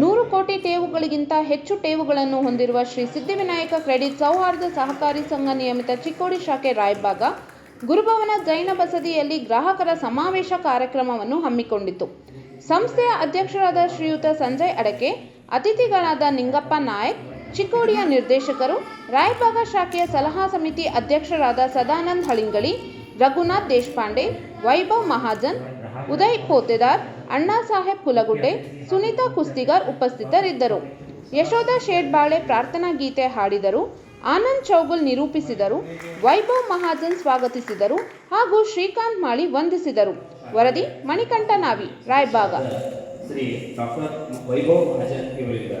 ನೂರು ಕೋಟಿ ಠೇವುಗಳಿಗಿಂತ ಹೆಚ್ಚು ಠೇವುಗಳನ್ನು ಹೊಂದಿರುವ ಶ್ರೀ ಸಿದ್ಧಿವಿನಾಯಕ ಕ್ರೆಡಿಟ್ ಸೌಹಾರ್ದ ಸಹಕಾರಿ ಸಂಘ ನಿಯಮಿತ ಚಿಕ್ಕೋಡಿ ಶಾಖೆ ರಾಯಭಾಗ, ಗುರುಭವನ ಜೈನ ಬಸದಿಯಲ್ಲಿ ಗ್ರಾಹಕರ ಸಮಾವೇಶ ಕಾರ್ಯಕ್ರಮವನ್ನು ಹಮ್ಮಿಕೊಂಡಿತು ಸಂಸ್ಥೆಯ ಅಧ್ಯಕ್ಷರಾದ ಶ್ರೀಯುತ ಸಂಜಯ್ ಅಡಕೆ, ಅತಿಥಿಗಳಾದ ನಿಂಗಪ್ಪ ನಾಯಕ್, ಚಿಕ್ಕೋಡಿಯ ನಿರ್ದೇಶಕರು ರಾಯಬಾಗ ಶಾಖೆಯ ಸಲಹಾ ಸಮಿತಿ ಅಧ್ಯಕ್ಷರಾದ ಸದಾನಂದ್ ಹಳಿಂಗಳಿ ರಘುನಾಥ್ ದೇಶಪಾಂಡೆ, ವೈಭವ್ ಮಹಾಜನ್, ಉದಯ್ ಪೋತೆದಾರ್, ಅಣ್ಣಾ ಸಾಹೇಬ್ ಪುಲಗುಟೆ ಸುನೀತಾ ಕುಸ್ತಿಗಾರ್ ಉಪಸ್ಥಿತರಿದ್ದರು. ಯಶೋಧ ಶೇಡ್ಬಾಳೆ ಪ್ರಾರ್ಥನಾ ಗೀತೆ ಹಾಡಿದರು. ಆನಂದ್ ಚೌಗುಲ್ ನಿರೂಪಿಸಿದರು. ವೈಭವ್ ಮಹಾಜನ್ ಸ್ವಾಗತಿಸಿದರು ಹಾಗೂ ಶ್ರೀಕಾಂತ್ ಮಾಳಿ ವಂದಿಸಿದರು. ವರದಿ ಮಣಿಕಂಠ ನಾವಿ ರಾಯಬಾಗ ಶ್ರೀ ಡಾಕ್ಟರ್ ವೈಭವ್ ಮಹಾಜನ್ ಇವರಿಂದ